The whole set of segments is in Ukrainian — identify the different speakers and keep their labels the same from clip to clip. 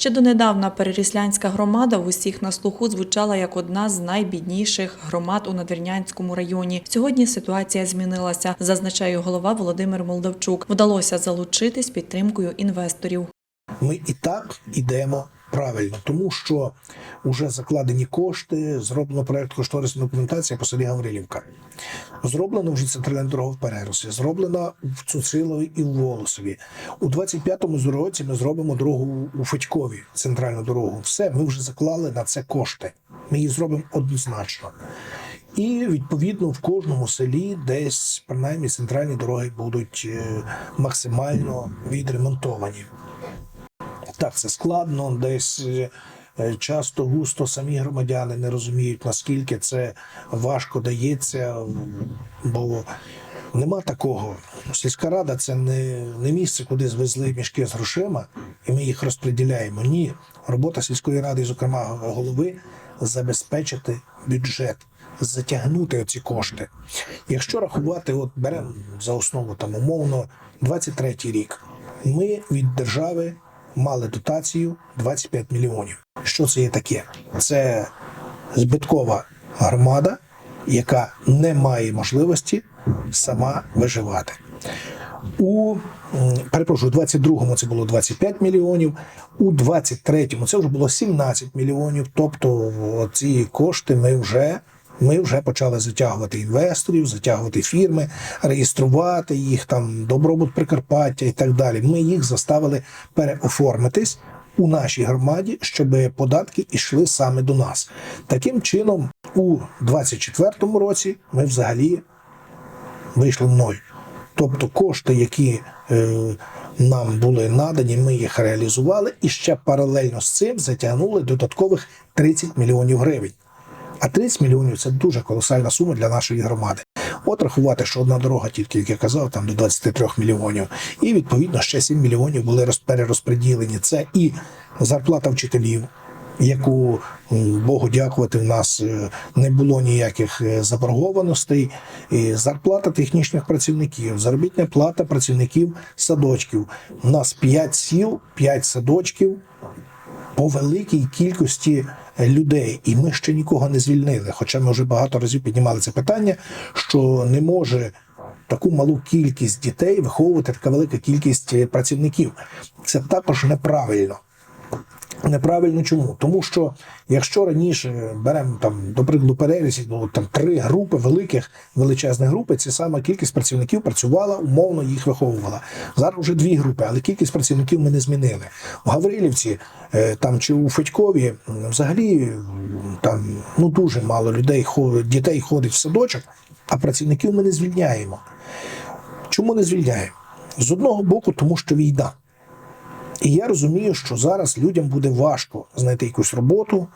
Speaker 1: Ще донедавна Переріслянська громада в усіх на слуху звучала як одна з найбідніших громад у Надвірнянському районі. Сьогодні ситуація змінилася, зазначає голова Володимир Молдавчук. Вдалося залучитись підтримкою інвесторів.
Speaker 2: ми і так ідемо правильно, тому що вже закладені кошти, зроблено проект кошторисна документація по селі Гаврилівка. Зроблено вже центральна дорога в Переросі, зроблена в Цуцилові і в Волосові. У 25-му році ми зробимо дорогу у Федькові, центральну дорогу. Все, ми вже заклали на це кошти. Ми її зробимо однозначно. І відповідно в кожному селі десь принаймні центральні дороги будуть е, максимально відремонтовані. Так, це складно, десь е, часто густо самі громадяни не розуміють, наскільки це важко дається, бо нема такого. Сільська рада це не, не місце, куди звезли мішки з грошима, і ми їх розподіляємо. Ні, робота сільської ради, зокрема голови, забезпечити бюджет. Затягнути оці кошти. Якщо рахувати, от беремо за основу там умовно 23 рік, ми від держави мали дотацію 25 мільйонів. Що це є таке? Це збиткова громада, яка не має можливості сама виживати. У перепрошую, у 22-му це було 25 мільйонів, у 23-му це вже було 17 мільйонів. Тобто ці кошти ми вже. Ми вже почали затягувати інвесторів, затягувати фірми, реєструвати їх там, добробут Прикарпаття і так далі. Ми їх заставили переоформитись у нашій громаді, щоб податки йшли саме до нас. Таким чином, у 24-му році ми взагалі вийшли в ноль. Тобто кошти, які е, нам були надані, ми їх реалізували і ще паралельно з цим затягнули додаткових 30 мільйонів гривень. А 30 мільйонів це дуже колосальна сума для нашої громади. От рахувати, що одна дорога, тільки як я казав, там до 23 мільйонів, і відповідно ще 7 мільйонів були роз- перерозподілені. Це і зарплата вчителів, яку Богу дякувати, в нас е, не було ніяких е, заборгованостей. І зарплата технічних працівників, заробітна плата працівників садочків. У нас 5 сіл, 5 садочків по великій кількості людей, і ми ще нікого не звільнили. Хоча ми вже багато разів піднімали це питання, що не може таку малу кількість дітей виховувати така велика кількість е, працівників. Це також неправильно. Неправильно чому? Тому що якщо раніше беремо там, до прикладу, перерізі, було там три групи великих величезних групи, ця сама кількість працівників працювала, умовно їх виховувала. Зараз вже дві групи, але кількість працівників ми не змінили. В Гаврилівці е, там чи у Федькові взагалі там ну дуже мало людей дітей ходить в садочок, а працівників ми не звільняємо. Чому не звільняємо? З одного боку, тому що війна. І я розумію, що зараз людям буде важко знайти якусь роботу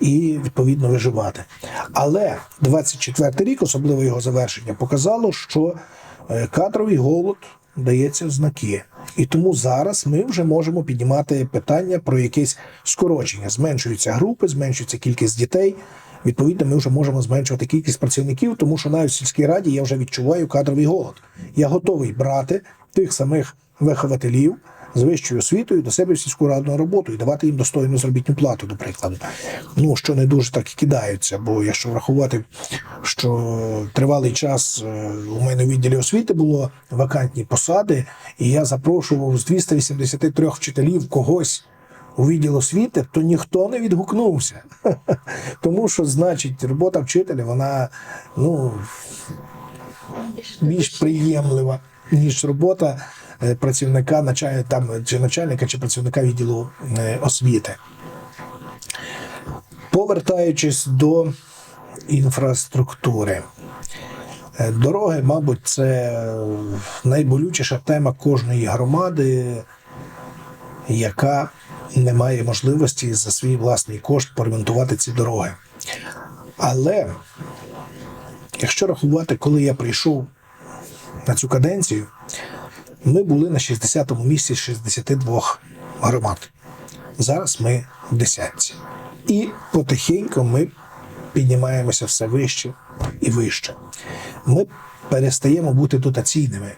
Speaker 2: і відповідно виживати. Але 24 рік, особливо його завершення, показало, що е, кадровий голод дається знаки. І тому зараз ми вже можемо піднімати питання про якесь скорочення. Зменшуються групи, зменшується кількість дітей. Відповідно, ми вже можемо зменшувати кількість працівників, тому що навіть в сільській раді я вже відчуваю кадровий голод. Я готовий брати тих самих вихователів з вищою освітою до себе в сільську раду на роботу і давати їм достойну заробітну плату, до прикладу. Ну що не дуже так і кидаються. Бо якщо врахувати, що тривалий час е, у мене в відділі освіти було вакантні посади, і я запрошував з 283 вчителів когось. У відділ освіти, то ніхто не відгукнувся. Тому що, значить, робота вчителя, вона ну, більш приємлива, ніж робота працівника началь- там, чи начальника, чи працівника відділу е, освіти. Повертаючись до інфраструктури. Е, Дороги, мабуть, це найболючіша тема кожної громади, яка не має можливості за свій власний кошт поремонтувати ці дороги. Але якщо рахувати, коли я прийшов на цю каденцію, ми були на 60-му місці з 62 громад. Зараз ми в десятці. І потихеньку ми піднімаємося все вище і вище. Ми перестаємо бути дотаційними.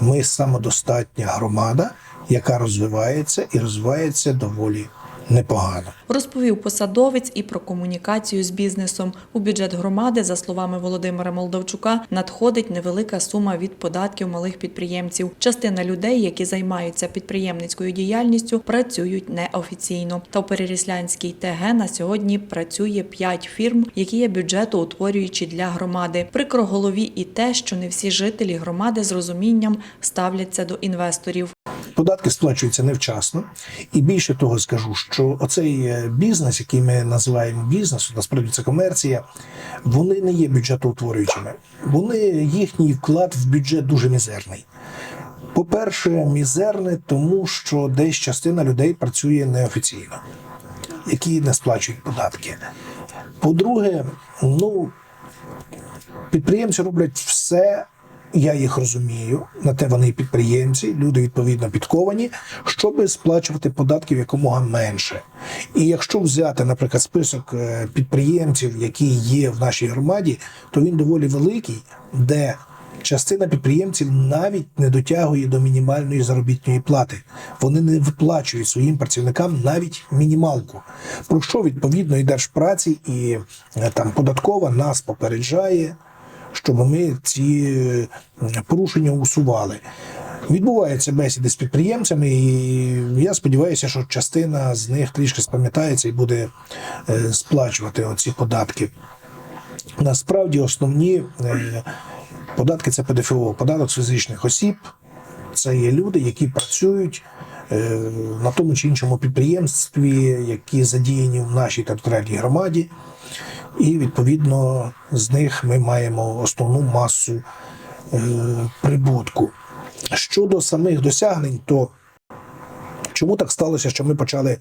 Speaker 2: Ми самодостатня громада, яка розвивається і розвивається доволі непогано.
Speaker 1: Розповів посадовець і про комунікацію з бізнесом. У бюджет громади, за словами Володимира Молдавчука, надходить невелика сума від податків малих підприємців. Частина людей, які займаються підприємницькою діяльністю, працюють неофіційно. Та в Переріслянській ТГ на сьогодні працює п'ять фірм, які є бюджетоутворюючі для громади. Прикро голові і те, що не всі жителі громади з розумінням ставляться до інвесторів.
Speaker 2: Податки сплачуються невчасно, і більше того скажу, що оцей е, бізнес, який ми називаємо бізнесом, насправді це комерція, вони не є бюджетоутворюючими. Вони їхній вклад в бюджет дуже мізерний. По-перше, мізерне, тому що десь частина людей працює неофіційно, які не сплачують податки. По-друге, ну підприємці роблять все. Я їх розумію, на те вони підприємці, люди відповідно підковані, щоб сплачувати податків якомога менше. І якщо взяти, наприклад, список е, підприємців, які є в нашій громаді, то він доволі великий, де частина підприємців навіть не дотягує до мінімальної заробітної плати. Вони не виплачують своїм працівникам навіть мінімалку. Про що відповідно і держпраці, і там податкова нас попереджає щоб ми ці е, порушення усували. Відбуваються бесіди з підприємцями, і я сподіваюся, що частина з них трішки спам'ятається і буде е, сплачувати оці податки. Насправді основні е, податки це ПДФО, податок з фізичних осіб. Це є люди, які працюють на тому чи іншому підприємстві, які задіяні в нашій територіальній громаді, і відповідно з них ми маємо основну масу е, прибутку. Щодо самих досягнень, то чому так сталося, що ми почали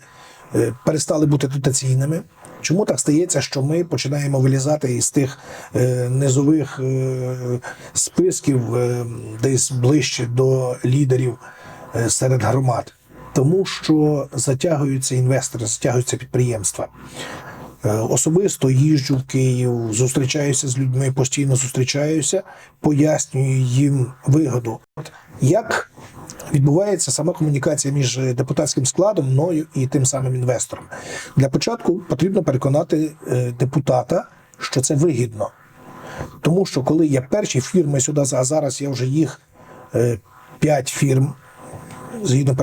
Speaker 2: е, перестали бути дотаційними? Чому так стається, що ми починаємо вилізати із тих е, низових е, списків е, десь ближче до лідерів е, серед громад? Тому що затягуються інвестори, затягуються підприємства. Е, Особисто їжджу в Київ, зустрічаюся з людьми, постійно зустрічаюся, пояснюю їм вигоду. Як відбувається сама комунікація між депутатським складом, мною і тим самим інвестором? Для початку потрібно переконати е, депутата, що це вигідно. Тому що коли є перші фірми сюди, а зараз я вже їх е, п'ять фірм згідно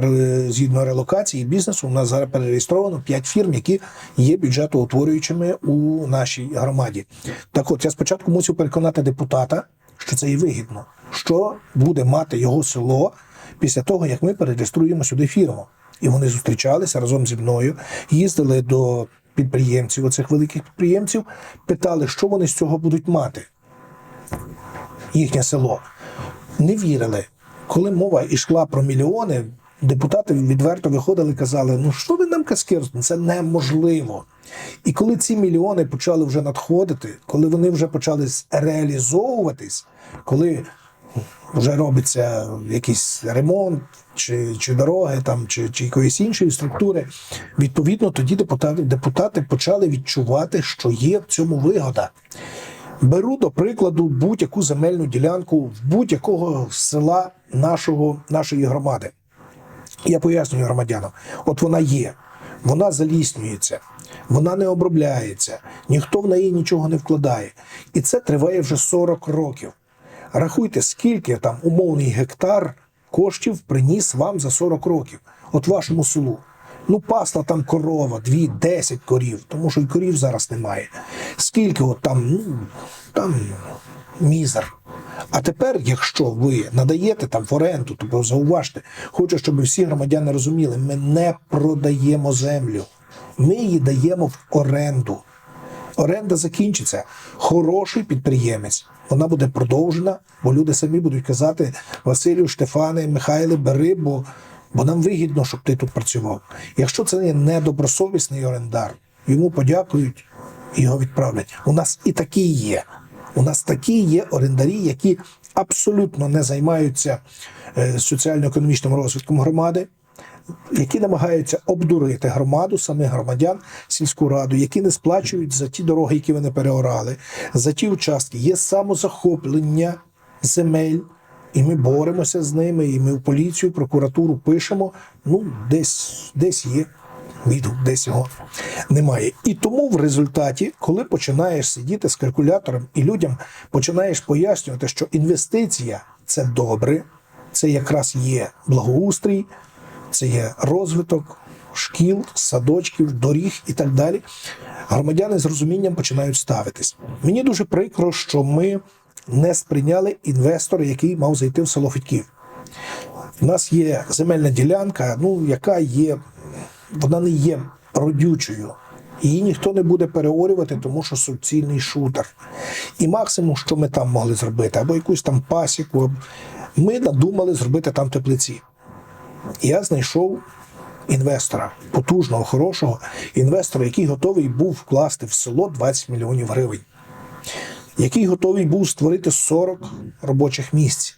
Speaker 2: згідно релокації бізнесу, у нас зараз перереєстровано 5 фірм, які є бюджетоутворюючими у нашій громаді. Так от я спочатку мусив переконати депутата, що це є вигідно, що буде мати його село після того, як ми перереєструємо сюди фірму. І вони зустрічалися разом зі мною, їздили до підприємців, оцих великих підприємців, питали, що вони з цього будуть мати їхнє село. Не вірили. Коли мова йшла про мільйони, депутати відверто виходили і казали: ну що ви нам казки? Це неможливо. І коли ці мільйони почали вже надходити, коли вони вже почали реалізовуватись, коли вже робиться якийсь ремонт, чи, чи дороги, там, чи, чи якоїсь іншої структури, відповідно, тоді депутати, депутати почали відчувати, що є в цьому вигода. Беру до прикладу будь-яку земельну ділянку в будь-якого села нашого, нашої громади. Я пояснюю громадянам: от вона є, вона заліснюється, вона не обробляється, ніхто в неї нічого не вкладає. І це триває вже 40 років. Рахуйте, скільки там умовний гектар коштів приніс вам за 40 років, от вашому селу. Ну, пасла там корова, дві, десять корів, тому що і корів зараз немає. Скільки от там, ну, там мізер. А тепер, якщо ви надаєте там в оренду, то зауважте, хочу, щоб всі громадяни розуміли, ми не продаємо землю, ми її даємо в оренду. Оренда закінчиться. Хороший підприємець. Вона буде продовжена, бо люди самі будуть казати: Василю, Штефане, Михайле, бери, бо, бо нам вигідно, щоб ти тут працював. Якщо це є недобросовісний орендар, йому подякують і його відправлять. У нас і такі є. У нас такі є орендарі, які абсолютно не займаються е, соціально-економічним розвитком громади, які намагаються обдурити громаду, самих громадян, сільську раду, які не сплачують за ті дороги, які вони переорали, за ті участки. Є самозахоплення земель, і ми боремося з ними, і ми в поліцію, прокуратуру пишемо. Ну, десь, десь є. відгук, десь його немає. І тому в результаті, коли починаєш сидіти з калькулятором і людям починаєш пояснювати, що інвестиція це добре, це якраз є благоустрій, це є розвиток шкіл, садочків, доріг і так далі. Громадяни з розумінням починають ставитись. Мені дуже прикро, що ми не сприйняли інвестора, який мав зайти в село Федьків. У нас є земельна ділянка, ну яка є, вона не є родючою. Її ніхто не буде переорювати, тому що суцільний шутер. І максимум, що ми там могли зробити, або якусь там пасіку, ми надумали зробити там теплиці. Я знайшов інвестора, потужного, хорошого інвестора, який готовий був вкласти в село 20 мільйонів гривень, який готовий був створити 40 робочих місць.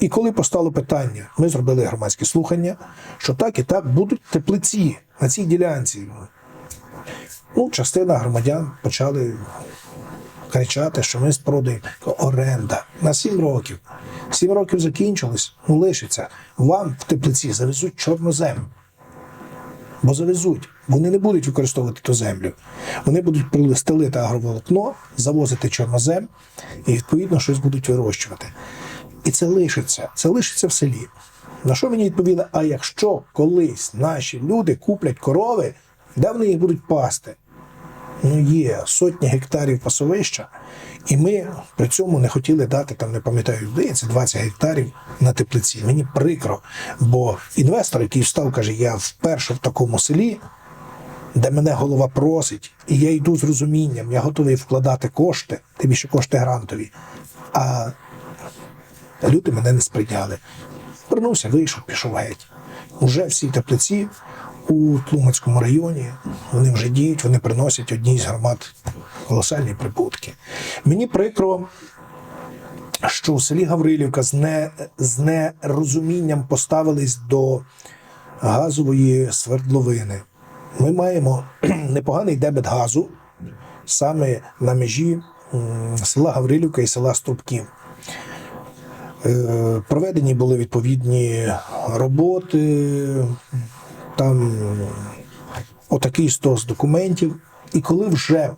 Speaker 2: І коли постало питання, ми зробили громадські слухання, що так і так будуть теплиці на цій ділянці. Ну, частина громадян почали кричати, що ми спродаємо оренда на 7 років. 7 років закінчилось, ну лишиться. Вам в теплиці завезуть чорнозем. Бо завезуть. Вони не будуть використовувати ту землю. Вони будуть стелити агроволокно, завозити чорнозем і відповідно щось будуть вирощувати. І це лишиться. Це лишиться в селі. На що мені відповіли? А якщо колись наші люди куплять корови, де вони їх будуть пасти? Ну, є сотні гектарів пасовища, і ми при цьому не хотіли дати там, не пам'ятаю, здається, 20 гектарів на теплиці. Мені прикро, бо інвестор, який встав, каже, я вперше в такому селі, де мене голова просить, і я йду з розумінням, я готовий вкладати кошти, тим більше кошти грантові. А люди мене не сприйняли. Вернувся, вийшов, пішов геть. Уже всі теплиці у Тлумацькому районі вони вже діють, вони приносять одній з громад колосальні прибутки. Мені прикро, що в селі Гаврилівка з, не, з нерозумінням поставились до газової свердловини. Ми маємо непоганий дебет газу саме на межі села Гаврилівка і села Струбків. Е, Проведені були відповідні роботи, там отакий стос документів. І коли вже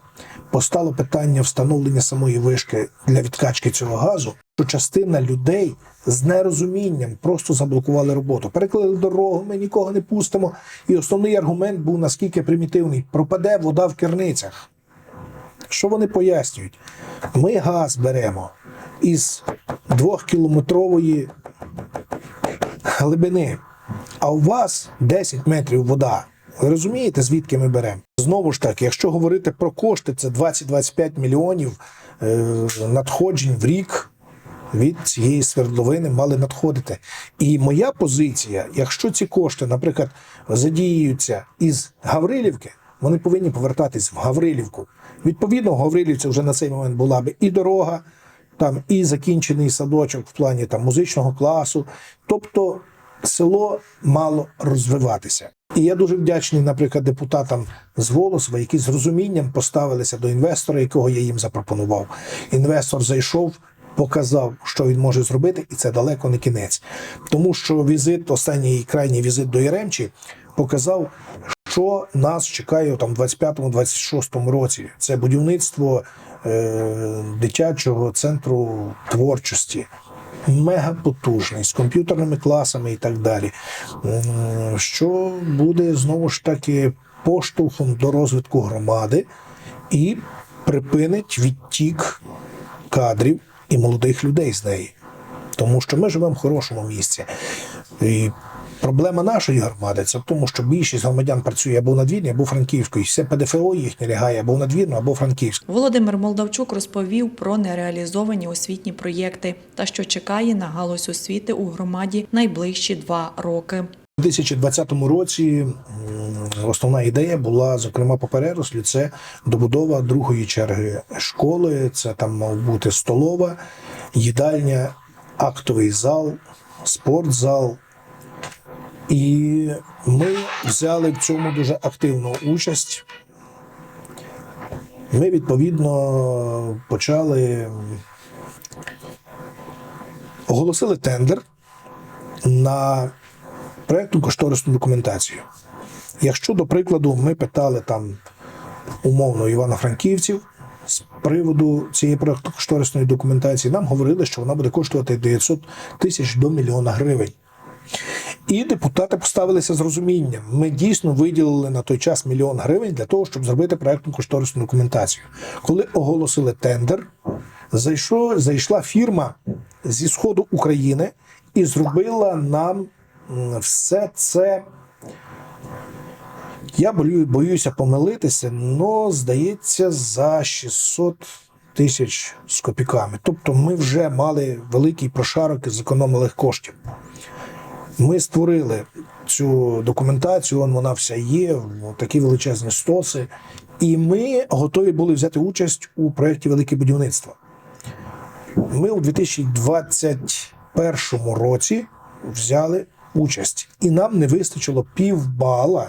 Speaker 2: постало питання встановлення самої вишки для відкачки цього газу, то частина людей з нерозумінням просто заблокували роботу. Перекрили дорогу, ми нікого не пустимо. І основний аргумент був наскільки примітивний: пропаде вода в керницях. Що вони пояснюють? Ми газ беремо із двохкілометрової глибини, а у вас 10 метрів вода. Ви розумієте, звідки ми беремо? Знову ж таки, якщо говорити про кошти, це 20-25 мільйонів е, надходжень в рік від цієї свердловини мали надходити. І моя позиція, якщо ці кошти, наприклад, задіюються із Гаврилівки, вони повинні повертатись в Гаврилівку. Відповідно, в Гаврилівці вже на цей момент була би і дорога, там і закінчений садочок в плані там музичного класу. Тобто село мало розвиватися. І я дуже вдячний, наприклад, депутатам з Волосова, які з розумінням поставилися до інвестора, якого я їм запропонував. Інвестор зайшов, показав, що він може зробити, і це далеко не кінець. Тому що візит, останній крайній візит до Яремчі, показав, що нас чекає там, в 25-26 році. Це будівництво е, дитячого центру творчості. Мега потужний з комп'ютерними класами і так далі, що буде знову ж таки поштовхом до розвитку громади і припинить відтік кадрів і молодих людей з неї. Тому що ми живемо в хорошому місці. І проблема нашої громади це в тому, що більшість громадян працює або надвірні, або. І все ПДФО їхнє лягає або в надвірну, або Франківську.
Speaker 1: Володимир Молдавчук розповів про нереалізовані освітні проєкти та що чекає на галузь освіти у громаді найближчі два роки.
Speaker 2: У 2020 році основна ідея була, зокрема, по перерослі, це добудова другої черги школи. Це там мав бути столова, їдальня, актовий зал, спортзал. І ми взяли в цьому дуже активну участь. Ми відповідно почали оголосили тендер на проєктну кошторисну документацію. Якщо, до прикладу, ми питали там умовно івано-франківців з приводу цієї проектно-кошторисної документації, нам говорили, що вона буде коштувати 900 тисяч до мільйона гривень. І депутати поставилися з розумінням. Ми дійсно виділили на той час мільйон гривень для того, щоб зробити проектну кошторисну документацію. Коли оголосили тендер, зайшов, зайшла фірма зі сходу України і зробила нам все це. Я болю, боюся помилитися, але здається, за 600 тисяч з копійками. Тобто ми вже мали великий прошарок і зекономили коштів. Ми створили цю документацію, вона вся є, такі величезні стоси. І ми готові були взяти участь у проєкті Велике будівництво. Ми у 2021 році взяли участь, і нам не вистачило півбала,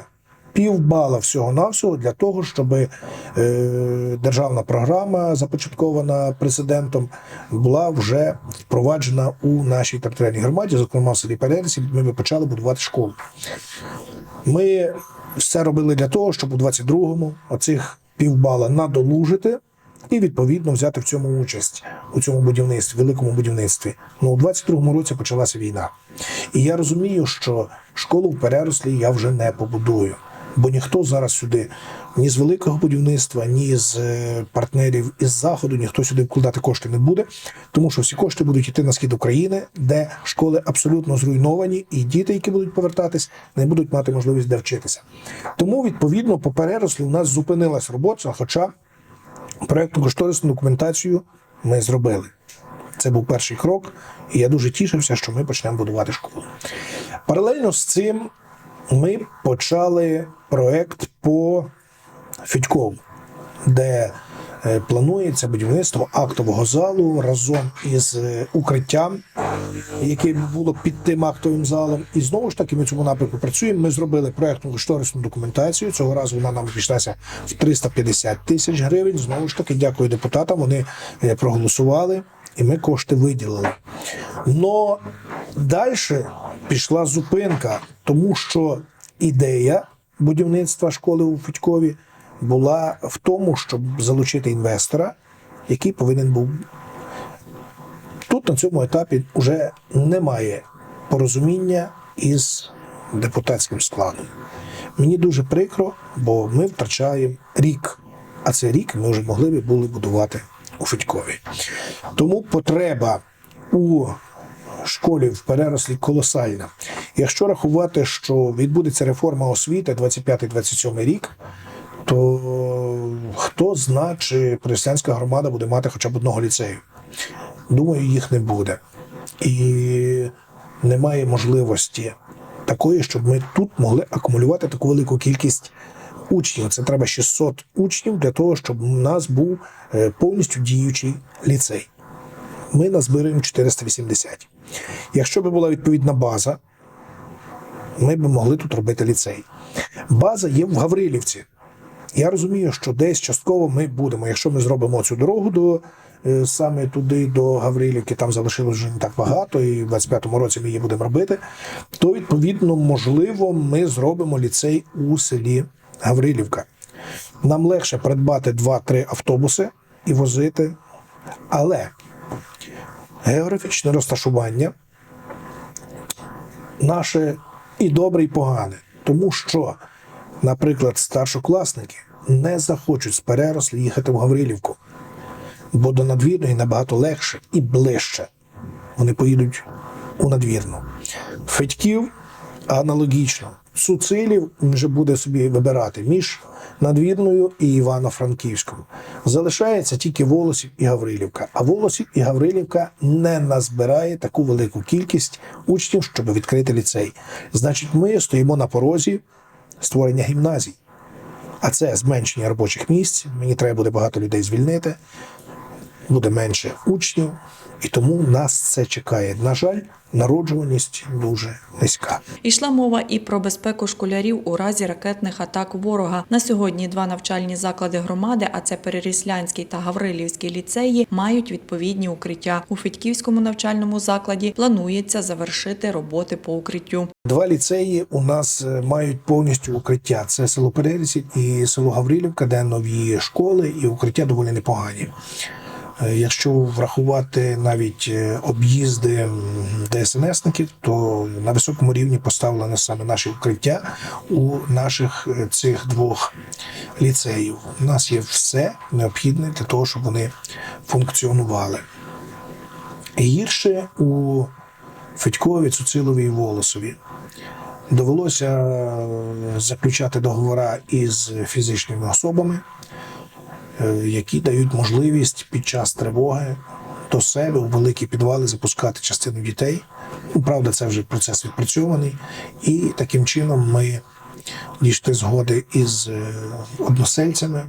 Speaker 2: півбала всього-навсього для того, щоб е, державна програма, започаткована президентом, була вже впроваджена у нашій територіальній громаді, зокрема в селі Перерсі, ми почали будувати школу. Ми все робили для того, щоб у 22-му оцих півбала надолужити і відповідно взяти в цьому участь у цьому будівництві, великому будівництві. Ну у 22-му році почалася війна. І я розумію, що школу в перерослі я вже не побудую. Бо ніхто зараз сюди ні з великого будівництва, ні з е, партнерів із заходу, ніхто сюди вкладати кошти не буде, тому що всі кошти будуть йти на схід України, де школи абсолютно зруйновані, і діти, які будуть повертатись, не будуть мати можливість де вчитися. Тому відповідно по перерослі у нас зупинилась робота, хоча проектну кошторисну документацію ми зробили. Це був перший крок, і я дуже тішився, що ми почнемо будувати школу. Паралельно з цим ми почали проект по Федькову, де е, планується будівництво актового залу разом із е, укриттям, яке було під тим актовим залом. І знову ж таки ми цьому напрямку працюємо. Ми зробили проектну кошторисну документацію. Цього разу вона нам обійшлася в 350 тисяч гривень. Знову ж таки, дякую депутатам. Вони е, проголосували, і ми кошти виділили. Но далі пішла зупинка, тому що ідея будівництва школи у Федькові була в тому, щоб залучити інвестора, який повинен був. Тут на цьому етапі вже немає порозуміння із депутатським складом. Мені дуже прикро, бо ми втрачаємо рік, а цей рік ми вже могли би були будувати у Федькові. Тому потреба у школі в перерослі колосальна. Якщо рахувати, що відбудеться реформа освіти 25-27 рік, то хто зна, чи християнська громада буде мати хоча б одного ліцею? Думаю, їх не буде. І немає можливості такої, щоб ми тут могли акумулювати таку велику кількість учнів. Це треба 600 учнів для того, щоб у нас був е, повністю діючий ліцей. Ми назбираємо 480. Якщо б була відповідна база, ми б могли тут робити ліцей. База є в Гаврилівці. Я розумію, що десь частково ми будемо. Якщо ми зробимо цю дорогу до е, саме туди, до Гаврилівки, там залишилось вже не так багато, і в 25-му році ми її будемо робити, то відповідно, можливо, ми зробимо ліцей у селі Гаврилівка. Нам легше придбати 2-3 автобуси і возити, але географічне розташування наше і добре, і погане. Тому що, наприклад, старшокласники не захочуть з перерослі їхати в Гаврилівку, бо до надвірної набагато легше і ближче. Вони поїдуть у надвірну. Федьків аналогічно. Суцилів вже буде собі вибирати між надвірною і Івано-Франківськом. Залишається тільки Волосів і Гаврилівка. А Волосів і Гаврилівка не назбирає таку велику кількість учнів, щоб відкрити ліцей. Значить, ми стоїмо на порозі створення гімназій. А це зменшення робочих місць. Мені треба буде багато людей звільнити, буде менше учнів, І тому нас це чекає. На жаль, народжуваність дуже низька.
Speaker 1: Йшла мова і про безпеку школярів у разі ракетних атак ворога. На сьогодні два навчальні заклади громади, а це Переріслянський та Гаврилівський ліцеї, мають відповідні укриття. У Федьківському навчальному закладі планується завершити роботи по укриттю.
Speaker 2: Два ліцеї у нас е, мають повністю укриття. Це село Перерісіль і село Гаврилівка, де нові школи і укриття доволі непогані. Е, Якщо врахувати навіть е, об'їзди ДСНСників, то на високому рівні поставлено саме наші укриття у наших е, цих двох ліцеїв. У нас є все необхідне для того, щоб вони функціонували. Гірше у Федькові, Цуцилові і Волосові. Довелося заключати договори із фізичними особами, які дають можливість під час тривоги до себе у великі підвали запускати частину дітей. Ну, правда, це вже процес відпрацьований. І таким чином ми дійшли згоди із е, односельцями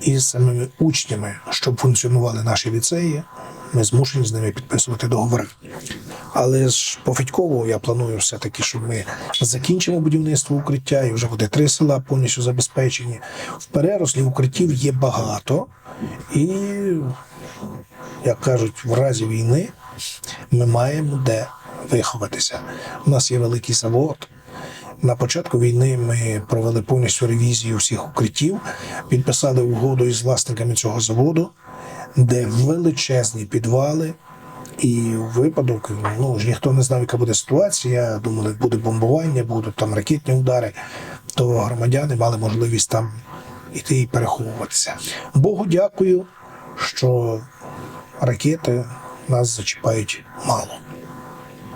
Speaker 2: і з самими учнями, щоб функціонували наші ліцеї. Ми змушені з ними підписувати договори. Але ж по я планую все-таки, що ми закінчимо будівництво укриття, і вже буде три села повністю забезпечені. В перерослі укриттів є багато, і, як кажуть, в разі війни ми маємо де виховатися. У нас є великий завод. На початку війни ми провели повністю ревізію всіх укриттів, підписали угоду із власниками цього заводу, де величезні підвали. І випадок, ну ж ніхто не знав, яка буде ситуація. Думали, буде бомбування, будуть там ракетні удари, то громадяни мали можливість там іти і переховуватися. Богу дякую, що ракети нас зачіпають мало.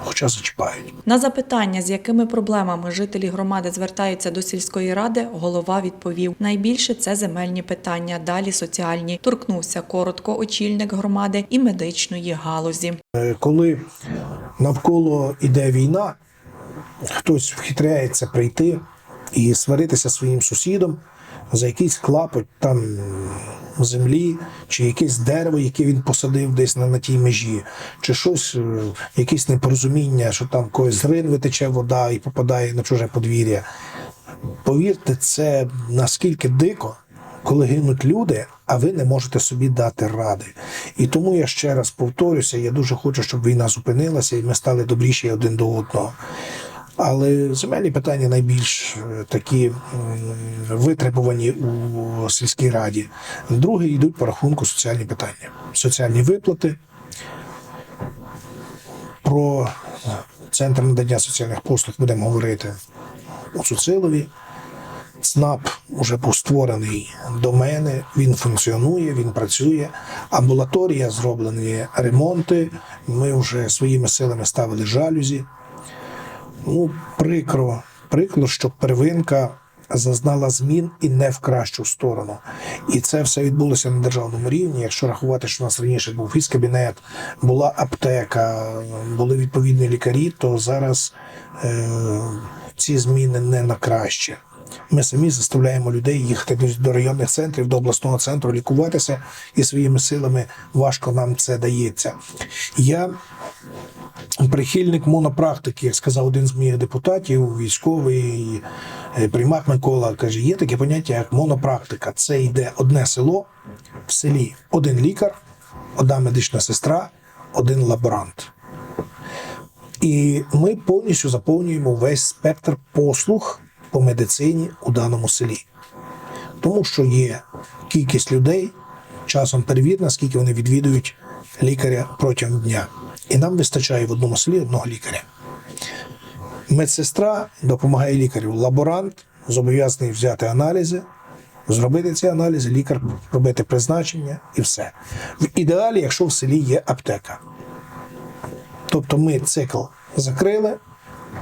Speaker 2: Хоча зачіпають.
Speaker 1: На запитання, з якими проблемами жителі громади звертаються до сільської ради, голова відповів: найбільше це земельні питання, далі соціальні. Торкнувся коротко очільник громади і медичної галузі.
Speaker 2: Е, Коли навколо іде війна, хтось вхитряється прийти і сваритися своїм сусідом за якийсь клапоть там землі, чи якесь дерево, яке він посадив десь на, на тій межі, чи щось, е, якесь непорозуміння, що там когось з рин витече вода і попадає на чуже подвір'я. Повірте, це наскільки дико, коли гинуть люди, а ви не можете собі дати ради. І тому я ще раз повторюся: я дуже хочу, щоб війна зупинилася і ми стали добріші один до одного. Але земельні питання найбільш е, такі витребувані у сільській раді. Друге йдуть по рахунку соціальні питання, соціальні виплати. Про е, центр надання соціальних послуг будемо говорити у Цуцилові. ЦНАП вже був створений до мене, він функціонує, він працює. Амбулаторія зроблені ремонти. Ми вже своїми силами ставили жалюзі. Ну, прикро, прикро, що первинка зазнала змін і не в кращу сторону. І це все відбулося на державному рівні. Якщо рахувати, що у нас раніше був фізкабінет, була аптека, були відповідні лікарі, то зараз е, ці зміни не на краще. Ми самі заставляємо людей їхати до- районних центрів, до обласного центру лікуватися, і своїми силами важко нам це дається. Я прихильник монопрактики, як сказав один з моїх депутатів, військовий е, приймак Микола, каже, є таке поняття, як монопрактика. Це йде одне село, в селі один лікар, одна медична сестра, один лаборант. І ми повністю заповнюємо весь спектр послуг по медицині у даному селі. Тому що є кількість людей, часом перевірна, скільки вони відвідують лікаря протягом дня. І нам вистачає в одному селі одного лікаря. Медсестра допомагає лікарю. Лаборант зобов'язаний взяти аналізи, зробити ці аналізи, лікар робити призначення і все. В ідеалі, якщо в селі є аптека. Тобто ми цикл закрили,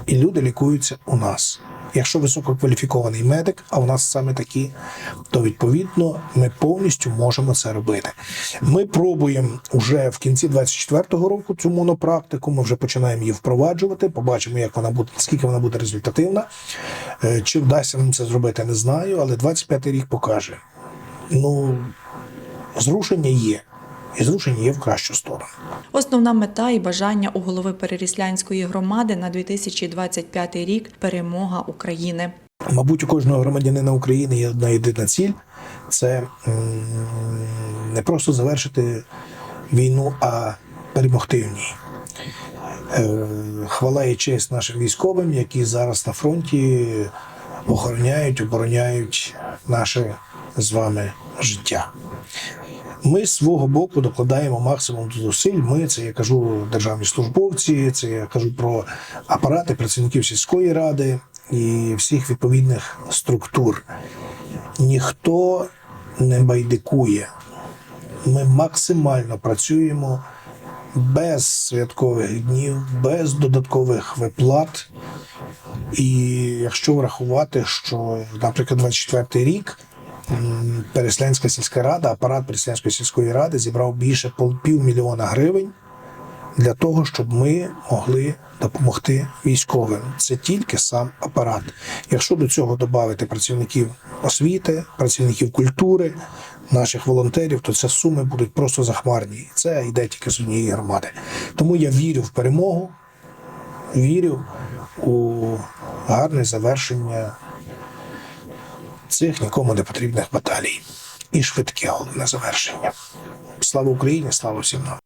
Speaker 2: і люди лікуються у нас. Якщо висококваліфікований медик, а у нас саме такі, то відповідно ми повністю можемо це робити. Ми пробуємо вже в кінці 24-го року цю монопрактику. Ми вже починаємо її впроваджувати. Побачимо, як вона буде, скільки вона буде результативна. Е, Чи вдасться нам це зробити, не знаю, але 25-й рік покаже. Ну, зрушення є. І зрушення є в кращу сторону.
Speaker 1: Основна мета і бажання у голови Переріслянської громади на 2025 рік перемога України.
Speaker 2: Мабуть, у кожного громадянина України є одна єдина ціль це не просто завершити війну, а перемогти в ній. Е, Хвала і честь нашим військовим, які зараз на фронті охороняють, обороняють наше з вами життя. Ми з свого боку докладаємо максимум зусиль. Ми це я кажу державні службовці, це я кажу про апарати працівників сільської ради і всіх відповідних структур. Ніхто не байдикує. Ми максимально працюємо без святкових днів, без додаткових виплат. І якщо врахувати, що, наприклад, 24 рік м, Переслянська сільська рада, апарат Переслянської сільської ради зібрав більше півмільйона гривень для того, щоб ми могли допомогти військовим. Це тільки сам апарат. Якщо до цього додати працівників освіти, працівників культури, наших волонтерів, то це суми будуть просто захмарні. Це йде тільки з однієї громади. Тому я вірю в перемогу, вірю у гарне завершення цих нікому не потрібних баталій. І швидке головне завершення. Слава Україні, слава всім нам.